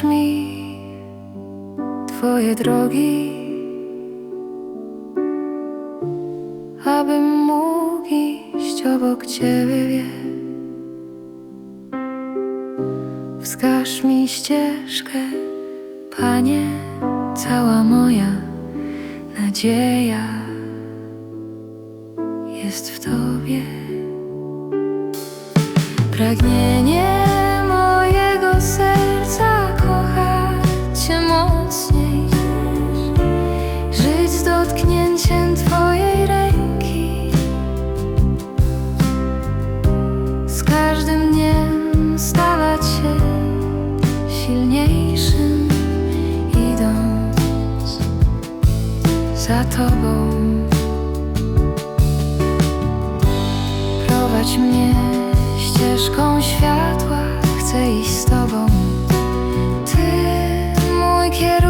wskaż mi Twoje drogi, abym mógł iść obok Ciebie. Wskaż mi ścieżkę, Panie, cała moja nadzieja jest w Tobie. Pragnienie silniejszym, idąc za Tobą. Prowadź mnie ścieżką światła, chcę iść z Tobą. Ty, mój kierunek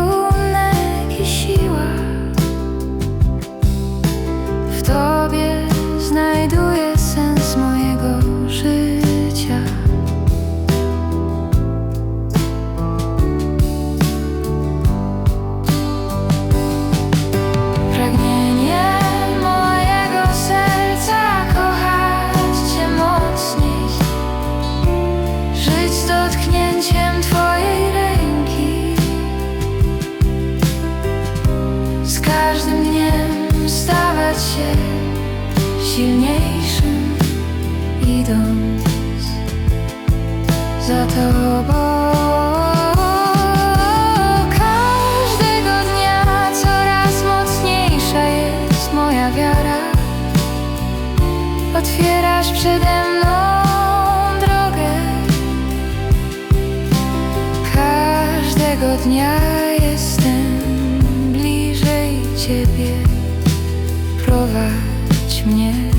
Ciebie. Prowadź mnie,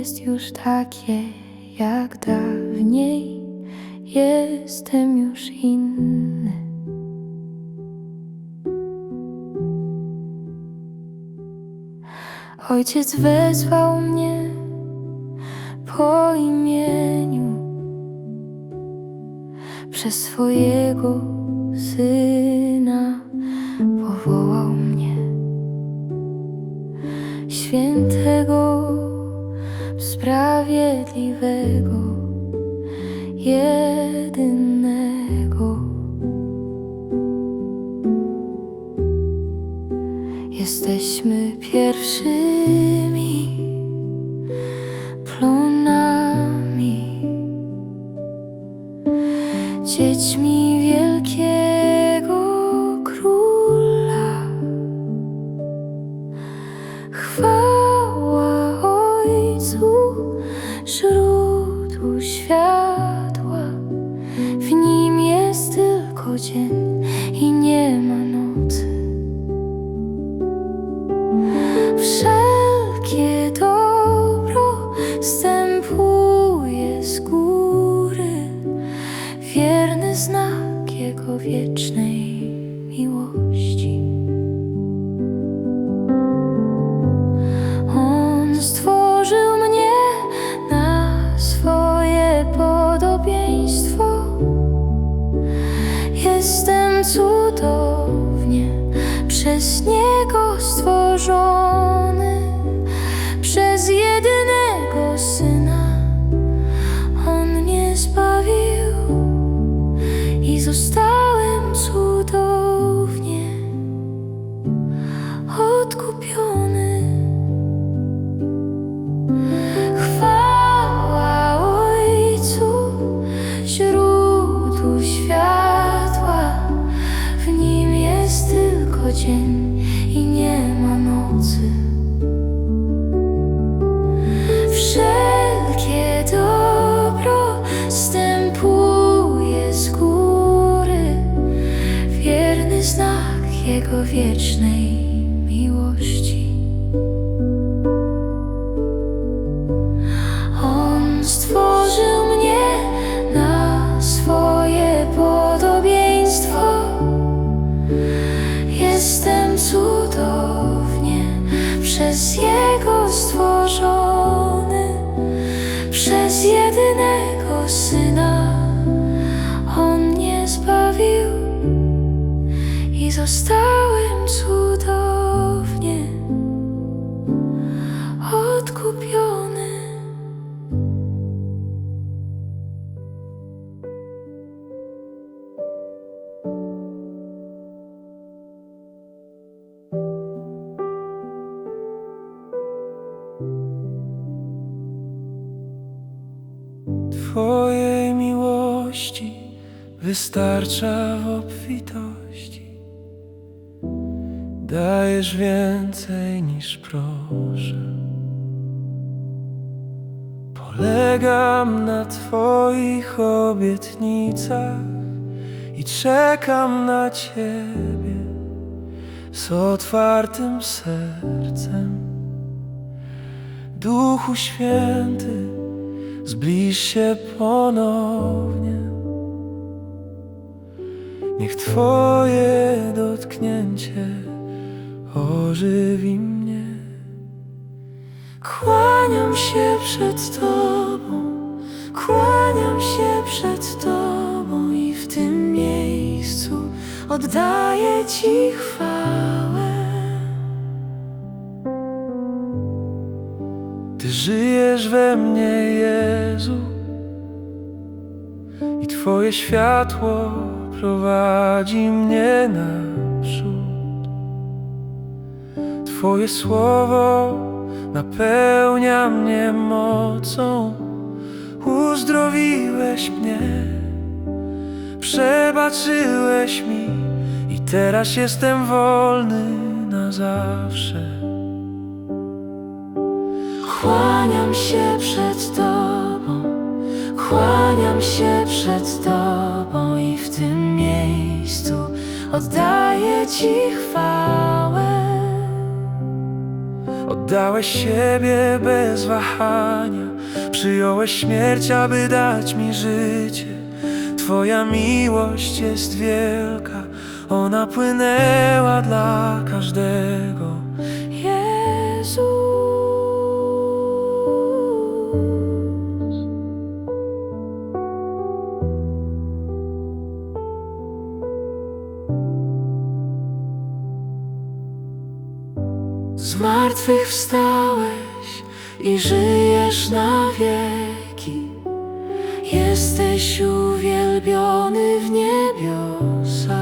jest już takie jak dawniej. Jestem już inny. Ojciec wezwał mnie po imieniu przez swojego syna powołał mnie świętego, sprawiedliwego, jedynego. Jesteśmy pierwszymi plonami, dziećmi wielkiego i nie ma dzień i nie ma nocy. Wszelkie dobro stępuje z góry, wierny znak Jego wiecznej przez jedynego Syna. On mnie zbawił i zostałem cudownie Twojej miłości wystarcza w obfitości. Dajesz więcej niż proszę. Polegam na Twoich obietnicach i czekam na Ciebie z otwartym sercem. Duchu Święty, zbliż się ponownie. Niech Twoje dotknięcie ożywi mnie. Kłaniam się przed Tobą, kłaniam się przed Tobą i w tym miejscu oddaję Ci chwałę. Ty żyjesz we mnie, Twoje światło prowadzi mnie naprzód. Twoje słowo napełnia mnie mocą, uzdrowiłeś mnie, przebaczyłeś mi i teraz jestem wolny na zawsze. Kłaniam się przed Tobą, kłaniam się przed Tobą i w tym miejscu oddaję Ci chwałę. Oddałeś siebie bez wahania, przyjąłeś śmierć, aby dać mi życie. Twoja miłość jest wielka, ona płynęła dla każdego. Z martwych wstałeś i żyjesz na wieki. Jesteś uwielbiony w niebiosach.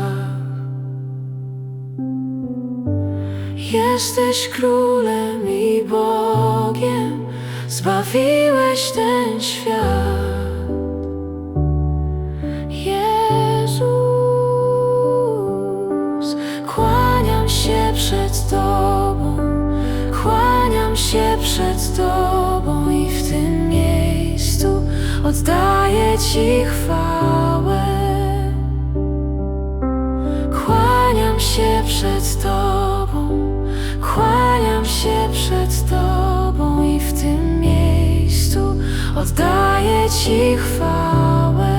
Jesteś królem i Bogiem, zbawiłeś ten świat. Oddaję Ci chwałę. Kłaniam się przed Tobą, kłaniam się przed Tobą i w tym miejscu oddaję Ci chwałę.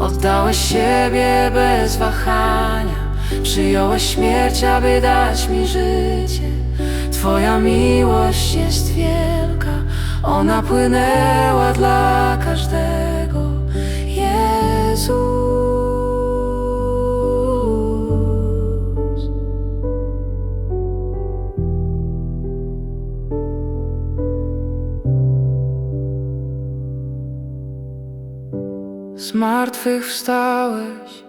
Oddałeś siebie bez wahania, przyjąłeś śmierć, aby dać mi życie. Twoja miłość jest wielka, ona płynęła dla każdego. Jezus. Z martwych wstałeś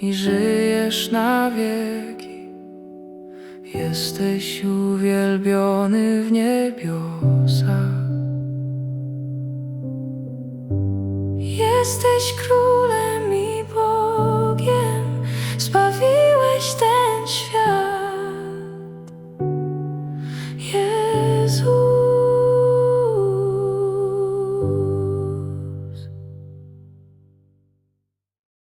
i żyjesz na wieki. Jesteś uwielbiony w niebiosach. Jesteś królem